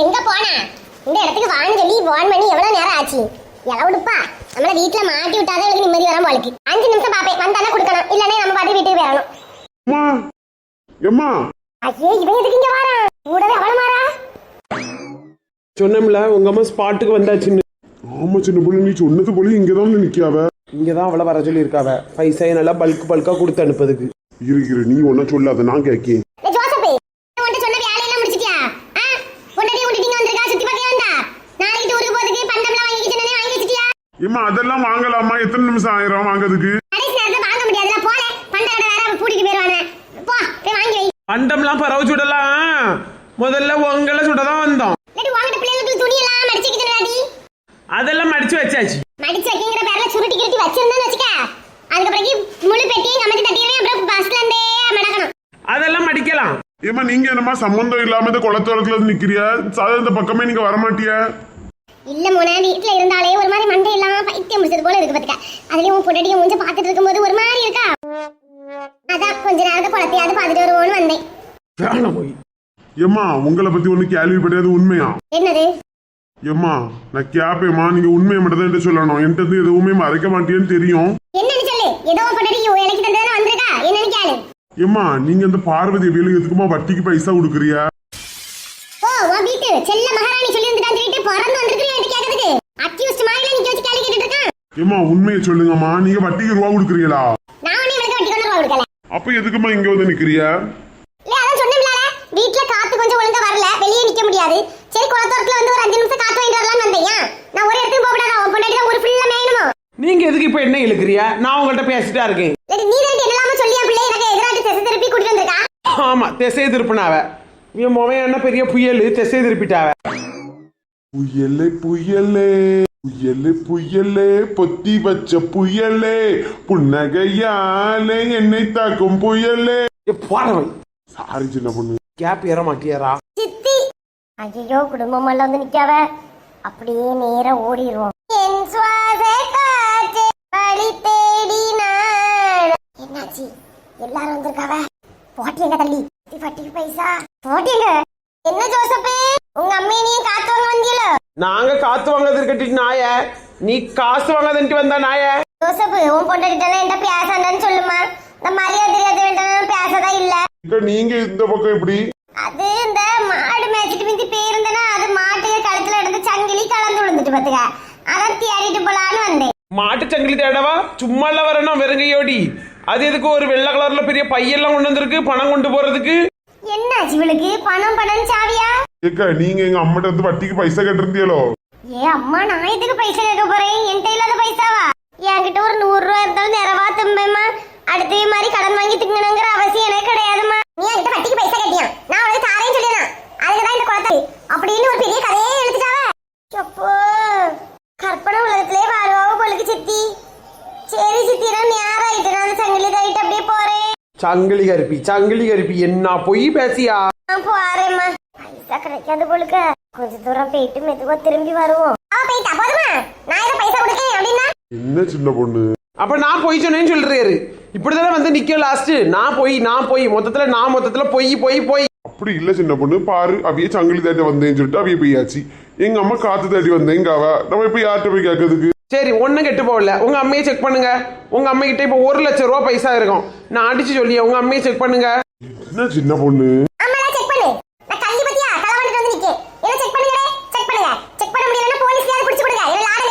எங்க போனா? இந்த இடத்துக்கு வான்னு சொல்லி போன் பண்ணி எவ்வளவு நேரம் ஆச்சு? எவ்வளவுப்பா நம்மள வீட்டுல மாட்டி விட்டாதான் இவளுக்கு நிம்மதி வரும் போலுக்கு. அஞ்சு நிமிஷம் பாப்பேன் வந்தானே கொடுக்கணும். இல்லனே நம்ம பாட்டு வீட்டுக்கு போயிடணும். அம்மா. எம்மா. ஐயே இவன் எதுக்கு இங்க வாரான்? கூடவே அவன மாறா? சொன்னோம்ல உங்க அம்மா ஸ்பாட்டுக்கு வந்தாச்சுன்னு. ஆமா சின்ன பொண்ணு நீ சொன்னது போல இங்கதான் நிக்காவ இங்கே தான் அவளை வர சொல்லியிருக்காவ. பைசாயை நல்லா பல்க் பல்காக கொடுத்து அனுப்புறதுக்கு. இருக்கிற நீ ஒன்னும் சொல்லாத நான் கேட்கேன் ஏ ஜோசப் உன்கிட்ட சொன்ன வேலையெல்லாம் முடிச்சிட்டியா ஆ பொண்டாட்டி விட்டுட்டு வந்திருக்கா சுத்தி பார்க்க வந்தா நாளைக்கு டூருக்கு போறதுக்கு பண்டம்லாம் வாங்கி சொன்னே வாங்கி ஏம்மா அதெல்லாம் வாங்கலாமா? எத்தனை நிமிஷம் ஆயிரம் வாங்குறதுக்கு? பண்டம்லாம் பறவை சுடலாம் முதல்ல உங்களை சுட தான் வந்தோம் அதெல்லாம் மடிச்சு வச்சாச்சு. மடிச்சு வைக்கிங்கிற பேர்ல சுருட்டி கிருட்டி வச்சிருந்தேன்னு வச்சுக்க. அதுக்கு பிறகு முழு பெட்டியும் கமத்தி தட்டியவே அப்புறம் பஸ்ல இருந்தே மடக்கணும். அதெல்லாம் மடிக்கலாம். ஏம்மா நீங்க என்னமா சம்பந்தம் இல்லாம இந்த குளத்தோரத்துல நிக்கிறியா? சாதா இந்த பக்கமே நீங்க வரமாட்டியா? இல்ல முனை வீட்டுல இருந்தாலே ஒரு மாதிரி மண்டை இல்லாம பைத்தியம் முடிச்சது போல இருக்கு பாத்துக்க. அதுலயும் உன் மூஞ்சி பாத்துட்டு இருக்கும்போது ஒரு மாதிரி இருக்கா? அதான் கொஞ்ச நேரத்தை குளத்தையாவது பாத்துட்டு வருவோம்னு வந்தேன். வேணாம் போய் ஏம்மா உங்களை பத்தி ஒண்ணு கேள்விப்பட்டது உண்மையா? என்னது? ஏம்மா நான் கேப்பேம்மா நீங்க உண்மையை மட்டும் தான் என்கிட்ட சொல்லணும். என்கிட்ட இருந்து எதுவுமே மறைக்க மாட்டேன்னு தெரியும். என்னன்னு சொல்லு. ஏதோ பொண்டாட்டி இலைக்கு தந்ததானே வந்திருக்கா? என்னன்னு கேளு. ஏம்மா நீங்க இந்த பார்வதி வேலை எதுக்குமா வட்டிக்கு பைசா கொடுக்குறியா ஏம்மா உண்மையை சொல்லுங்கம்மா. நீங்க வட்டிக்கு ரூபா கொடுக்குறீங்களா? நான் உன்னை இவனுக்கு வட்டி கொண்டு ரூபா கொடுக்கல. அப்ப எதுக்குமா இங்க வந்து நிக்கிறியா? இல்ல அதான் சொன்னேன்ல வீட்ல காத்து கொஞ்சம் ஒழுங்கா வரல வெளியே நிக்க முடியாது. சரி குளத்தோரத்துல வந்து ஒரு அஞ்சு நிமிஷம் காத்து வாங்கிட்டு வரலாம்னு வந்தேன்? நான் ஒரு இடத்துக்கு போக கூடாதா உன் பொண்டாட்டி தான் ஒரு ஃபுல்லா மேயணுமோ? நீங்க எதுக்கு இப்போ என்ன இழுக்கிறியா? நான் உங்கள்கிட்ட பேசிட்டா இருக்கேன். நீ தான் என்னலாம சொல்லி என் பிள்ளை? எனக்கு எதிராட்டி திசை திருப்பி கூட்டிட்டு வந்திருக்கா? ஆமா திசை திருப்பினாவ. இவன் மொவன் என்ன பெரிய புயல் திசை திருப்பிட்டாவ. புயலே புயலே. புயலே புயலே பொத்தி வச்ச புயலே புன்னகையாலே என்னை தாக்கும் புயலே. பாடவை சாரி சின்ன பொண்ணு. கேப் ஏற மாட்டியாரா சித்தி ஐயோ குடும்பம் எல்லாம் வந்து நிக்காவ அப்படியே நேரா ஓடிடுவோம் என் சுவாச காற்றே வழி தேடினாள். என்னாச்சு? எல்லாரும் வந்திருக்காவ? போட்டி எங்க தள்ளி பட்டிக்கு பைசா. போட்டி எங்க என்ன ஜோசப்பு? உங்க அம்மையும் காத்து வாங்க வந்தியலோ? நாங்க காத்து வாங்காது கட்டிட்டு நாய. நீ காசு வாங்காதுன்ட்டு வந்தா நாய. ஜோசப்பு உன் பொண்டாட்டிட்டெல்லாம் என்கிட்ட பேசாண்டான்னு சொல்லுமா. இந்த மரியாதை தெரியாத வேண்டாம் பேசதா இல்ல? இங்க நீங்க இந்த பக்கம் எப்படி? அது இந்த மாடு மேய்ச்சிட்டு மிந்தி போயிருந்தேன்னா அது மாட்டுக்கு கழுத்துல இருந்து சங்கிலி கலந்து விழுந்துட்டு பாத்துக்க. அதான் தேடிட்டு போலான்னு வந்தேன். மாட்டு சங்கிலி தேடவா? சும்மா இல்ல வரணும் வெறுங்கையோடி. அது எதுக்கு ஒரு வெள்ளை கலர்ல பெரிய பையெல்லாம் கொண்டு வந்திருக்கு பணம் கொண்டு போறதுக்கு? என்னாச்சு இவளுக்கு? பணம் பணம் சாவியா? ஏக்கா நீங்க எங்க அம்மாட்ட இருந்து வட்டிக்கு பைசா கட்டிருந்தீங்களோ? ஏ அம்மா நான் எதுக்கு பைசா கேட்க போறேன்? என்கிட்ட இல்லாத பைசாவா? என்கிட்ட ஒரு நூறு ரூபா இருந்தாலும் நிறவா தும்பேம்மா. அடுத்த மாதிரி கடன் வாங்கி திங்கணுங்கிற அவசியம் எனக்கு கிடையாதும்மா. நீ என்கிட்ட வட்டிக்கு பைசா கட்டியா? நான் உனக்கு தாரேன்னு சொல்லிடுறேன் அதுக்குதான் இந்த குளத்தை அப்படின்னு ஒரு பெரிய கதையே எழுதிட்டாவ. அப்போ கற்பனை உலகத்திலே வாழ்வாவ பொழுது சித்தி. சரி சித்தி நான் நேரம் ஆயிட்டு நான் சங்கிலி கைட்டு அப்படியே போறேன். சங்கிலி கருப்பி சங்கிலி கருப்பி என்ன பொய் பேசியா? கிடைக்காது போலுக்க கொஞ்ச தூரம் போயிட்டு மெதுவா திரும்பி வருவோம். அவ போயிட்டா போதுமா? நான் ஏதோ பைசா கொடுக்கேன் அப்படின்னா? என்ன சின்ன பொண்ணு? அப்ப நான் பொய் சொன்னேன்னு சொல்றாரு. இப்படிதானே வந்து நிக்க லாஸ்ட் நான் போய் நான் போய். மொத்தத்துல நான் மொத்தத்துல பொய் பொய் பொய். அப்படி இல்ல சின்ன பொண்ணு. பாரு அவையே சங்கிலி தேடி வந்தேன்னு சொல்லிட்டு அவைய போயாச்சு. எங்க அம்மா காத்து தேடி வந்தேங்க அவ. நம்ம இப்ப யார்கிட்ட போய் கேட்கறதுக்கு சரி ஒன்றும் கெட்டு போகல. உங்க அம்மையை செக் பண்ணுங்க. உங்க அம்மை கிட்ட இப்போ ஒரு லட்சம் ரூபா பைசா இருக்கும். நான் அடிச்சு சொல்லியே? உங்க அம்மையை செக் பண்ணுங்க. என்ன சின்ன பொண்ணு அம்மா செக் பண்ணு நான் கள்ளி பத்தியா களவாண்டிட்டு வந்து நிக்கேன் என்ன செக் பண்ணுங்க செக் பண்ணுங்க செக் பண்ண முடியலன்னா போலீஸ்லயாவது பிடிச்சு கொடுங்க இல்ல லாடம்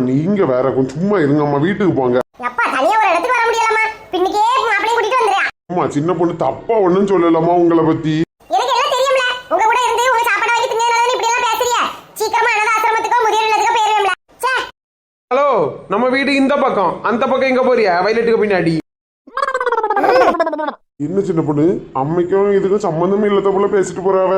அம்மா நீங்க வேற கொஞ்சம் சும்மா இருங்க அம்மா வீட்டுக்கு போங்க. அப்பா தனியா ஒரு இடத்துக்கு வர முடியலம்மா. பின்னுக்கே மாப்பிளையும் கூட்டிட்டு வந்துடுறா அம்மா சின்ன பொண்ணு தப்பா ஒண்ணும் சொல்லலாமா உங்களை பத்தி. எனக்கு எல்லாம் தெரியும்ல. உங்க கூட இருந்து உங்க சாப்பாடு வாங்கி திங்கனால இப்படி எல்லாம் பேசுறியா சீக்கிரமா அனாத ஆசிரமத்துக்கோ முதியோர் இல்லத்துக்கோ போயிருவேம்ல சே ஹலோ நம்ம வீடு இந்த பக்கம். அந்த பக்கம் எங்க போறியா? வயலட்டுக்கு பின்னாடி. என்ன சின்ன பொண்ணு? அம்மைக்கும் இதுக்கும் சம்பந்தமே இல்லாத போல பேசிட்டு போறாவ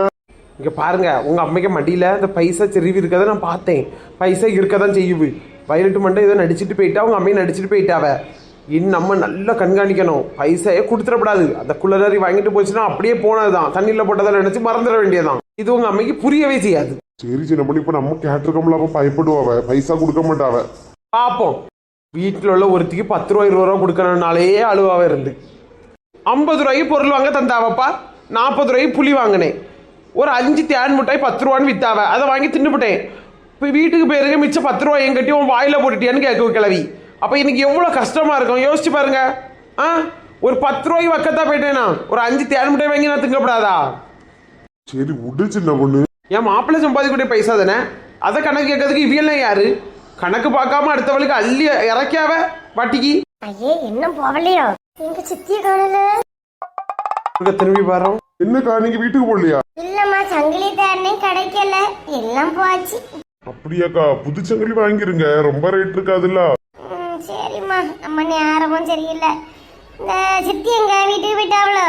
இங்க பாருங்க உங்க அம்மைக்கு மடியில அந்த பைசா செருவி இருக்கதை நான் பார்த்தேன். பைசா இருக்கதான் செய்யுது. வயலட்டு மண்டை ஏதோ நடிச்சிட்டு போயிட்டா உங்க அம்மையை நடிச்சிட்டு போயிட்டாவ. இன்னும் நம்ம நல்லா கண்காணிக்கணும். பைசாயே கொடுத்துடக்கூடாது அந்த குள்ளரி வாங்கிட்டு போச்சுன்னா அப்படியே போனதுதான். தண்ணியில போட்டதை நினைச்சு மறந்துட வேண்டியதான் இது உங்க அம்மைக்கு புரியவே செய்யாது. சரி சின்ன பொண்ணு இப்ப நம்ம கேட்டிருக்கோம்ல அப்ப பயப்படுவாவ? பைசா கொடுக்க மாட்டாவ? பார்ப்போம் வீட்டில் உள்ள ஒருத்திக்கு பத்து ரூபா இருபது ரூபா கொடுக்கணும்னாலே அழுவாவே இருந்து. ஐம்பது ரூபாய்க்கு பொருள் வாங்க தந்தாவப்பா. நாற்பது ரூபாய்க்கு புளி வாங்கினேன். ஒரு அஞ்சு தேன் மிட்டாய் பத்து ரூபான்னு வித்தாவ. அதை வாங்கி தின்னுபிட்டேன். இப்போ வீட்டுக்கு போயிருங்க மிச்சம் பத்து ரூபா என் கட்டி உன் வாயில போட்டுட்டியான்னு கேட்க கிளவி அப்போ எனக்கு எவ்வளோ கஷ்டமா இருக்கும்? யோசிச்சு பாருங்க. ஆ? ஒரு பத்து ரூபாய்க்கு வக்கத்தா போயிட்டேனா? ஒரு அஞ்சு தேன் மிட்டாய் வாங்கி நான் திங்கப்படாதா? சரி விடு சின்ன பொண்ணு. என் மாப்பிள்ளை சம்பாதிக்கூடிய பைசா தானே? அதை கணக்கு கேட்கறதுக்கு இவியெல்லாம் யாரு? கணக்கு பார்க்காம அடுத்தவளுக்கு அள்ளி இறக்கியாவ வட்டிக்கு ஐயே என்ன போகலையோ? எங்க சித்திய காணல? திரும்பி பாரோம் என்னக்கா நீங்க வீட்டுக்கு போடலையா இல்லம்மா சங்கிலி தேடனே கிடைக்கல. எல்லாம் போச்சு. அப்படியாக்கா புது சங்கிலி வாங்கிருங்க. ரொம்ப ரேட் இருக்காதுல்ல? சரிம்மா. நம்ம நேரமும் சரியில்லை. இந்த சித்தி எங்க வீட்டுக்கு போயிட்டாவளோ?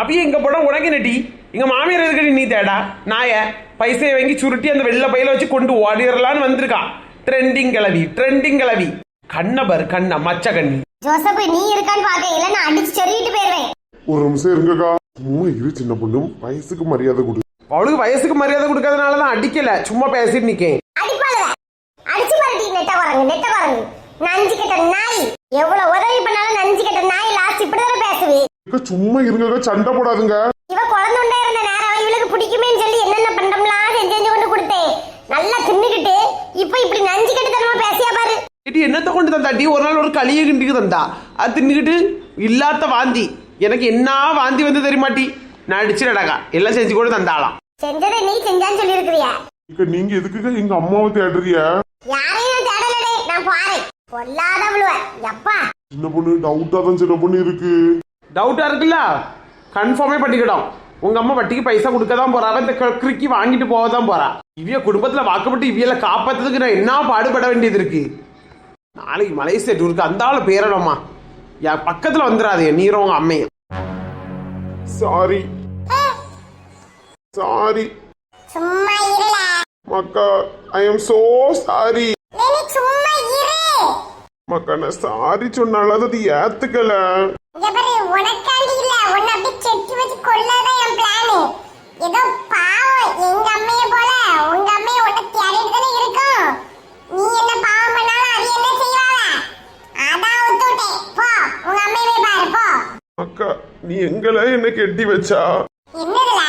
அவிய இங்க போட உனக்கு நட்டி எங்க மாமியார் எதுக்கடி நீ தேடா? நாய பைசையை வாங்கி சுருட்டி அந்த வெள்ளை பையில வச்சு கொண்டு ஓடிடலான்னு வந்திருக்கா. ட்ரெண்டிங் கிளவி ட்ரெண்டிங் கிளவி. கண்ணபர் கண்ண மச்ச கண்ணி. ஜோசப் நீ இருக்கான்னு பாக்க இல்ல நான் அடிச்சு சொருகிட்டு போயிருவேன். ஒரு நிமிஷம் இருங்கக்கா. சும்மா இரு சின்ன பொண்ணு வயசுக்கு மரியாதை கொடு. அவளுக்கு வயசுக்கு மரியாதை கொடுக்கறதுனால தான் அடிக்கல. சும்மா பேசிட்டு நிக்கேன். நெட்ட குரங்கு நெட்ட குரங்கு நஞ்சு கெட்ட நாய். எவ்வளவு உதவி பண்ணாலும் நஞ்சு கெட்ட நாய் லாஸ்ட் இப்படிதானே பேசுவே சும்மா இருங்கக்கா சண்டை போடாதுங்க. இவ குழந்தை உண்டா இருந்த நேரம் இவளுக்கு பிடிக்குமேன்னு சொல்லி என்னென்ன பண்றோம்லாம் செஞ்சு செஞ்சு கொண்டு கொடுத்தேன். நல்லா தின்னுக்கிட்டு இப்ப இப்படி நஞ்சு கெட்டுத்தனமா பேசியா பாரு. இது என்னத்தை கொண்டு தந்தாட்டி ஒரு நாள் ஒரு களிய கிண்டிக்கு தந்தா. அது தின்னுக்கிட்டு இல்லாத வாந்தி. எனக்கு என்ன வாந்தி வந்து தெரியுமாட்டி நான் அடிச்சு நடக்கா. எல்லாம் செஞ்சு கூட தந்தாளாம். செஞ்சதை நீ செஞ்சான்னு சொல்லி இருக்கிறியா நீங்க எதுக்குக்கா எங்க அம்மாவை தேடுறிய யாரையும் பொல்லாதவளுவ. எப்பா? சின்ன பொண்ணு டவுட்டா தான் சின்ன பொண்ணு இருக்கு. டவுட்டா இருக்குல்ல? கன்ஃபார்மே பண்ணிக்கிட்டோம் உங்க அம்மா வட்டிக்கு பைசா கொடுக்க தான் போறா இந்த கிரிக்கி வாங்கிட்டு போக தான் போறா. இவிய குடும்பத்துல வாக்கப்பட்டு இவியல காப்பாத்துறதுக்கு நான் என்ன பாடுபட வேண்டியது இருக்கு? நாளைக்கு மலேசியா டூருக்கு அந்த ஆளை பேரணுமா என் பக்கத்துல வந்துடாதே நீரும் உங்க அம்மையும் சாரி சாரி சும்மா ஐ எம் சோ சாரி மக்கா சாரி சொன்னாலும் அது ஏத்துக்கல. ஏதோ பாவம். எங்க அம்மைய போல உங்க அம்மைய உன்னை தேடிட்டு தானே இருக்கும். நீ என்ன பாவம் பண்ணாலும் அது என்ன செய்வாங்க? அதான் போ உங்க பாரு போ. மக்கா நீ எங்கள என்ன கெட்டி வச்சா? என்னதுல?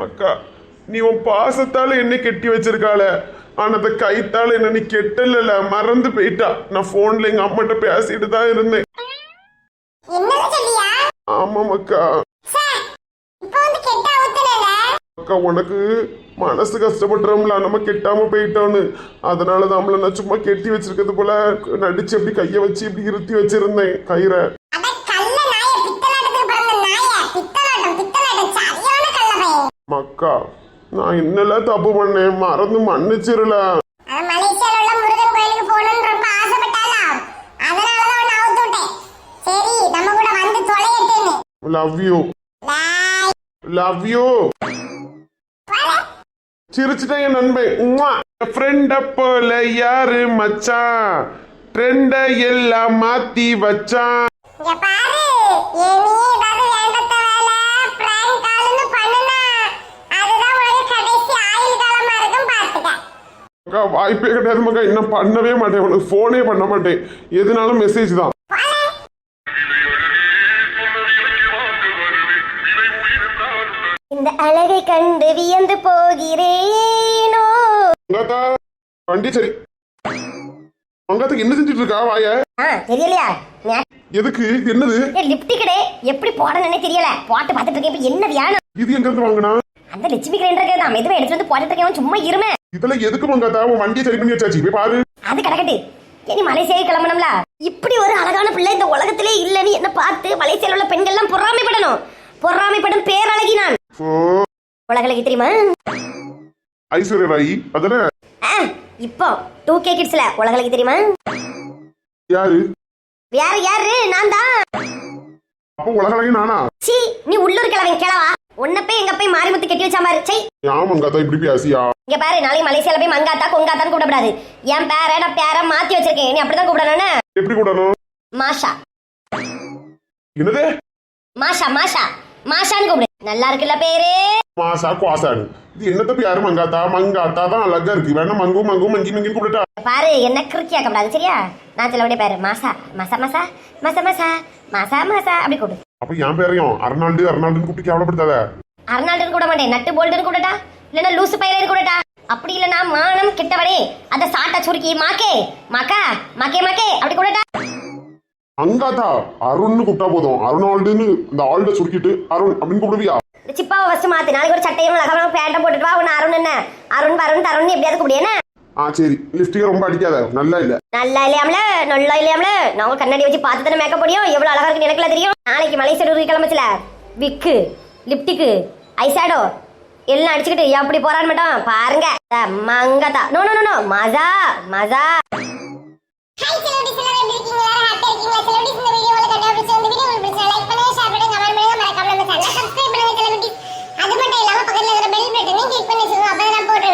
மக்கா நீ உன் பாசத்தால என்ன கெட்டி வச்சிருக்காள? ஆனா அந்த கைத்தால என்ன நீ கெட்டல மறந்து போயிட்டா. நான் போன்ல எங்க அம்மாட்ட பேசிட்டு தான் இருந்தேன். என்னது சொல்லியா? ஆமா மக்கா. சார் இப்போ வந்து கெட்ட ஊத்துனல அக்கா உனக்கு மனசு கஷ்டப்படுறோம்ல நம்ம கெட்டாம போயிட்டோன்னு அதனால நம்மள நான் சும்மா கெட்டி வச்சிருக்கிறது போல நடிச்சு அப்படி கைய வச்சு இப்படி இருத்தி வச்சிருந்தேன் கயிறை. மக்கா நான் என்னெல்லாம் தப்பு பண்ணேன். மறந்து மன்னிச்சிரல. Love you. லவ் யூ சிரிச்சுட்டேன் என் நண்பன் ஃப்ரெண்ட போல யாரு மச்சான் ட்ரெண்ட எல்லாம் மாத்தி வச்சான் இங்க பாரு இனி ஏதாவது வேண்டத்த வேலை பிராங்க் கால்னு பண்ணுனா அதுதான் உனக்கு கடைசி ஆயுள் காலமா இருக்கும் பாத்துக்க அக்கா வாய்ப்பே கிடையாது மக்கா இன்னும் பண்ணவே மாட்டேன். உனக்கு ஃபோனே பண்ண மாட்டேன். எதுனாலும் மெசேஜ் தான். இந்த அழகை கண்டு வியந்து போகிறேனோ? மங்காத்தா வண்டி சரி. மங்காத்துக்கு என்ன செஞ்சுட்டு இருக்கா வாய? ஆ தெரியலையா? எதுக்கு? என்னது? லிப்டிக்கடே எப்படி போடணும்னே தெரியல. போட்டு பார்த்துட்டு இருக்கேன். இப்ப என்ன வியானம் இது எங்க இருந்து வாங்கினா? அந்த லட்சுமி கிரைண்டர் தான் மெதுவா எடுத்துட்டு வந்து போட்டுட்டு இருக்கேன். சும்மா இருமே. இதெல்லாம் எதுக்கு மங்காத்தா உன் வண்டியை சரி பண்ணி வச்சாச்சு. போய் பாரு. அது கிடக்கட்டு இனி மலேசியா கிளம்பணும்ல? இப்படி ஒரு அழகான பிள்ளை இந்த உலகத்திலே இல்லைன்னு என்ன பார்த்து மலேசியால உள்ள பெண்கள்லாம் பொறாமைப்படணும். பொறாமைப்படும் பேரழகி நான். ஓ. உலகளகி தெரியுமா? ஐஸ்வர்யா ராயி அதானே? ஆ, இப்போ டூ கே கிட்ஸ்ல உலகளகி தெரியுமா? யாரு? வேற யாரு? நான் தான். அப்போ உலகழகி நானா? சி நீ உள்ளூர் கிழவன் கிழவா உன்னை போய் எங்க போய் மாரிமுத்து கட்டி வச்ச மாதிரி சை ஏன் மங்காத்தா இப்படி பேசியா? இங்க பாரு நாளைக்கு மலேசியால போய் மங்காத்தா கொங்காத்தான்னு கூப்பிடக்கூடாது. என் பேரை நான் பேரை மாத்தி வச்சிருக்கேன். நீ அப்படிதான் கூப்பிடணும்னு எப்படி கூடணும் மாஷா. என்னது? மாஷா மாஷா. மாஷான்னு கூப்பிடு. நல்லா இருக்குல்ல பேரு? மாசா குவாசான்னு இது என்ன தப்பி யாரு மங்காத்தா? மங்காத்தா தான் அழகா இருக்கு. வேணா மங்கு மங்கு மங்கி மங்கி கூப்பிட்டா பாரு என்ன கிறுக்கியா கூடாது சரியா? நான் சொல்லக்கூடிய பேரு மாசா மசா மசா மசா மசா மசா மசா அப்படி கூப்பிடு. அப்ப என் பேரையும் அர்னால்டு அர்னால்டுன்னு கூப்பிட்டு கேவலப்படுத்தாத. அர்னால்டு கூட மாட்டேன். நட்டு போல்டு கூடட்டா இல்லைன்னா லூசு பயிர கூடட்டா அப்படி இல்லைன்னா மானம் கெட்டவனே அத சாட்டை சுருக்கி மாக்கே மக்கா மக்கே மக்கே அப்படி கூடட்டா அங்காதா அருண்னு கூப்பிட்டா போதும். அருணால்டுன்னு இந்த ஆள்கிட்ட சுருக்கிட்டு அருண் அப்படின்னு கூப்பிடுவியா? சிப்பாவை ஃபர்ஸ்ட் மாத்து. நாளைக்கு ஒரு சட்டையும் அழகான பேண்ட்டை போட்டுட்டு வா உன்னை அருண் என்ன? அருண் வருண் தருண் எப்படியாவது கூப்பிடியா ஆ சரி. லிப்ஸ்டிக்கை ரொம்ப அடிக்காத. நல்லா இல்ல. நல்லா இல்லையாமல? நல்லா இல்லையாமல? நான் கண்ணாடி வச்சு பார்த்து தானே மேக்கப் முடியும் எவ்வளவு அழகா இருக்குன்னு எனக்குலாம் தெரியும். நாளைக்கு மலை சடுவுக்கு கிளம்பச்சுல? விக்கு லிப்டிக்கு ஐஷேடோ எல்லாம் அடிச்சுக்கிட்டு எப்படி போறான்னு மட்டும் பாருங்க. மங்கதா நோ நோ நோ மஜா மஜா. அது மட்டும் இல்லாம பக்கத்துல இருக்கிற பெல் பட்டனையும் கிளிக் பண்ணி வச்சுக்கோங்க. அப்பதான் நான் போடுற